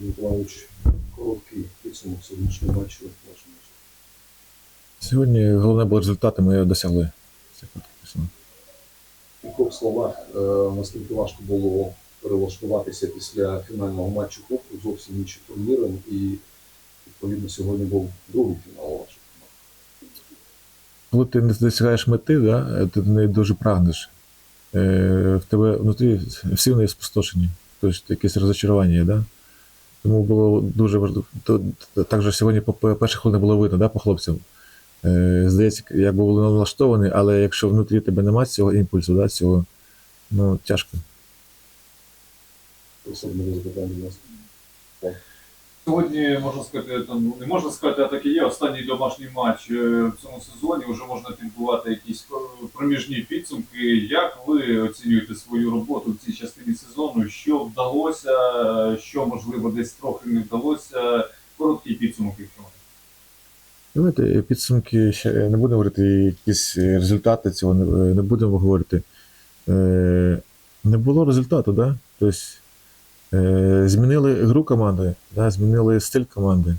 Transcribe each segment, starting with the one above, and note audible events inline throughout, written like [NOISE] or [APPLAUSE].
Миколаївич, короткий підсумок сьогоднішнього матчу вашого. Сьогодні головне було результати, ми досягли. Короткий підсумок. В кількох словах, е, наскільки важко було перелаштуватися після фінального матчу Кубку, зовсім іншим турніром, і відповідно сьогодні був другий фінал вашого. Коли ти не досягаєш мети, да, ти неї дуже прагнеш. Е, в тебе внутрі всі вони спустошені. Тобто якесь розочарування да? Тому було дуже важливо. То, то- так же сьогодні по перших хвилин було видно, да, по хлопцям. Здається, здається, якби були налаштовані, але якщо внутрі тебе немає цього імпульсу, да, цього, ну, тяжко. Особливо запитання у нас. Сьогодні можна сказати, там ну, не можна сказати, а так і є. Останній домашній матч е, в цьому сезоні. Вже можна підбивати якісь е, проміжні підсумки. Як ви оцінюєте свою роботу в цій частині сезону? Що вдалося, е, що можливо десь трохи не вдалося? Короткий підсумок, якщо можна. Давайте підсумки ще не будемо говорити, якісь результати цього не, будемо говорити. Не було результату, да? Тобто, змінили гру команди, да? змінили стиль команди.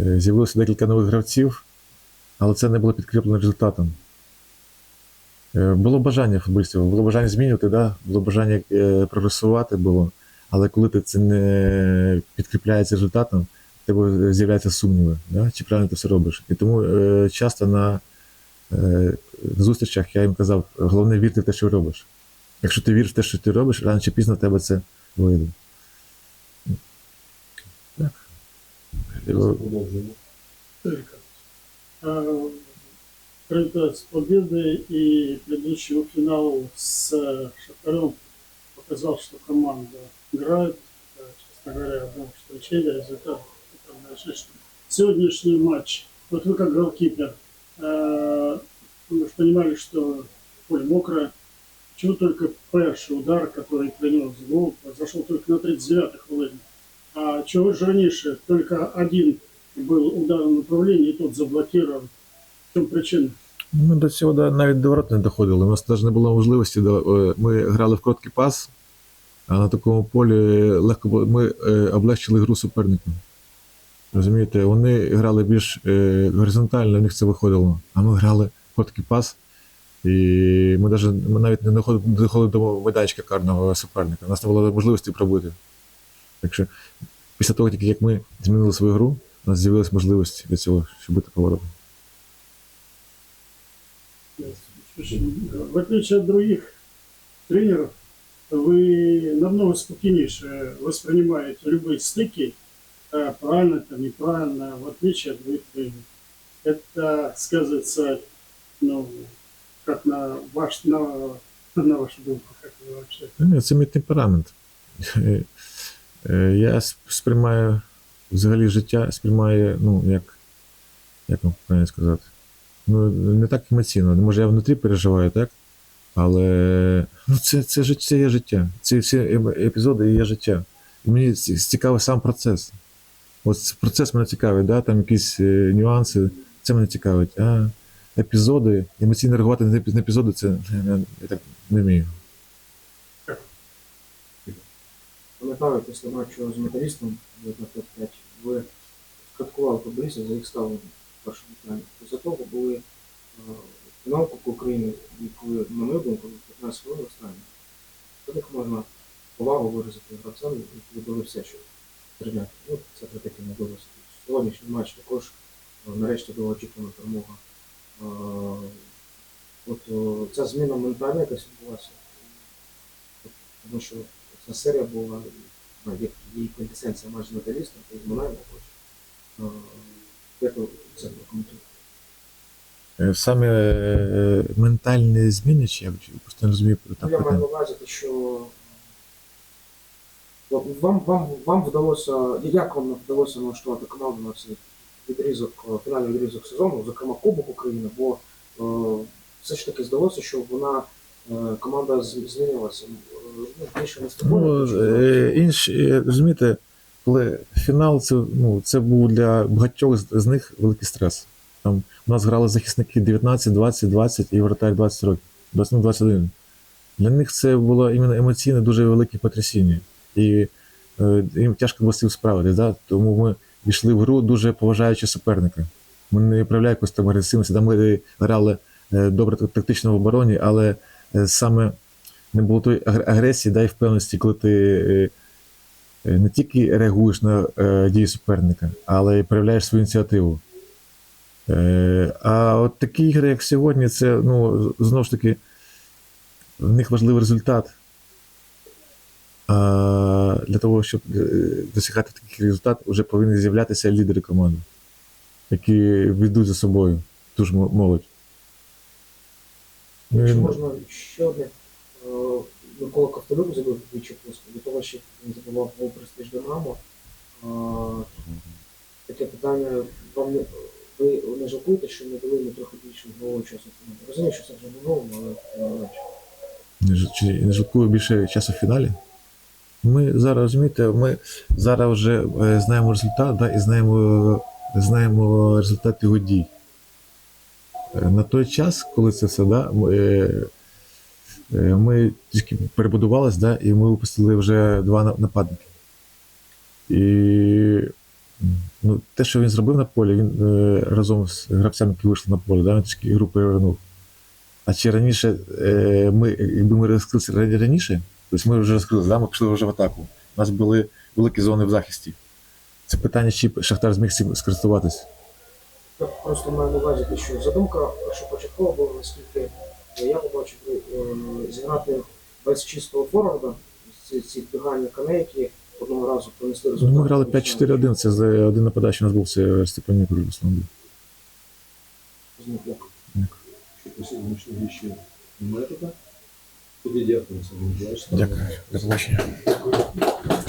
Е, з'явилося декілька нових гравців, але це не було підкріплено результатом. Е, було бажання футболістів, було бажання змінювати, да? було бажання е, прогресувати було. Але коли ти це не підкріпляється результатом, в тебе з'являються сумніви, да? чи правильно ти все робиш. І тому е, часто на, е, на зустрічах я їм казав, головне вірити в те, що робиш. Якщо ти віриш в те, що ти робиш, рано чи пізно в тебе це вийде. Так. Только. А, с победой и предыдущего финала с Шахтарем показал, что команда играет. Честно говоря, одно очевидно, результат Сегодняшний матч, вот вы как голкипер, э, вы же понимали, что поле мокрое. Чего только перший удар, который принес гол, произошел только на 39-й хвилині. А чего же раньше только один был удар в направлении, и тот заблокирован. В чем причина? Ми до цього навіть до ворот не доходили. У нас навіть не було можливості. е, Ми грали в короткий пас, а на такому полі легко. Ми е, облегчили гру суперникам. Розумієте, вони грали більш е, горизонтально, в них це виходило. А ми грали короткий пас. І ми, даже, ми навіть не доходили, не доходили до майданчика карного суперника. У нас не було можливості пробити. Так що після того, тільки як ми змінили свою гру, у нас з'явилась можливість для цього, щоб бути поворотом. В отличие от других тренеров, вы намного спокойнейше воспринимаете любые стыки, э, правильно это, неправильно, в отличие от других тренеров. Это сказывается, ну, как на ваш, на, на вашу думку, как вы вообще. Ні, це мій темперамент. Е, [LAUGHS] Я сприймаю взагалі життя, сприймаю, ну, як, як вам правильно сказати. Ну, не так емоційно. Може, я внутрі переживаю, так? Але ну, це, це, жит- це є життя. Ці всі ем- епізоди є життя. І мені цікавий сам процес. От процес мене цікавить, да? там якісь е, нюанси, це мене цікавить. А епізоди, емоційно реагувати на епізоди, це я, так не вмію. Пам'ятаю, після матчу з металістом на 5 ви критикували футболістів за їх ставлення в першому таймі. Після того були е, фінал Кубку України, і коли, на мою думку, 15 хвилин останні. Них можна повагу виразити гравцям, які робили все, щоб прийняти. Ну, це вже таки не вдалося. Сьогоднішній матч також е, нарешті була очікувана перемога. Е, От е, ця зміна ментальна якась відбулася. Тому що ця серія була ну, як її квінтесенція майже металістом, то зминаємо хоч. Як це прокоментуєте? Е, Саме ментальні зміни, чи я просто не розумію Ну, так Я маю на увазі, що вам, вам, вам вдалося, як вам вдалося налаштувати команду на цей відрізок, е, фінальний відрізок сезону, зокрема Кубок України, бо е, все ж таки здалося, що вона е, команда змінилася. Ну, більше не Ну, е, інші, розумієте, коли фінал, це, ну, це був для багатьох з, них великий стрес. Там у нас грали захисники 19, 20, 20 і вратар 20 років, 20, ну, 21. Для них це було іменно емоційне дуже велике потрясіння. І е, їм тяжко було з цим справитися. Да? Тому ми йшли в гру дуже поважаючи суперника. Ми не проявляли якусь там агресивності, да, ми грали е, добре тактично в обороні, але е, саме не було тої агресії, да, і впевненості, коли ти е, не тільки реагуєш на дії суперника, але й проявляєш свою ініціативу. А от такі ігри, як сьогодні, це ну, знову ж таки, в них важливий результат. Для того, щоб е, досягати таких результатів, вже повинні з'являтися лідери команди, які ведуть за собою ту ж молодь. Він- можна ще одне. Е, Микола Ковтолюк забив двічі поспіль, до того, що він забував гол престиж Динамо. Е, Таке питання, вам не, ви не жалкуєте, що не дали йому трохи більше голову часу? фіналі? Розумію, що це вже минуло, але не менше. не чи не жалкую більше часу в фіналі. Ми зараз розумієте, ми зараз вже е, знаємо результат да, і знаємо, знаємо результат його дій. Е, На той час, коли це все, да, ми, е, е, ми трішки перебудувалися, да, і ми випустили вже два нападники. І ну, те, що він зробив на полі, він е, разом з гравцями, які вийшли на поле, да, трішки ігру перевернув. А чи раніше е, ми, якби ми розкрилися раніше, тобто ми вже розкрилися, да, ми пішли вже в атаку. У нас були великі зони в захисті. Це питання, чи Шахтар зміг цим скористуватись. Я просто маю на увазі, що задумка першопочаткова була, наскільки я побачив, е, зіграти без чистого форварда, ці, ці вбігання коней, які одного разу принесли результат. Ну, ми грали 5-4-1, це за один нападач у нас був це Степанюк в основному. Як? Що по сьогоднішній ще немає туди? Тоді дякую. Дякую. До побачення.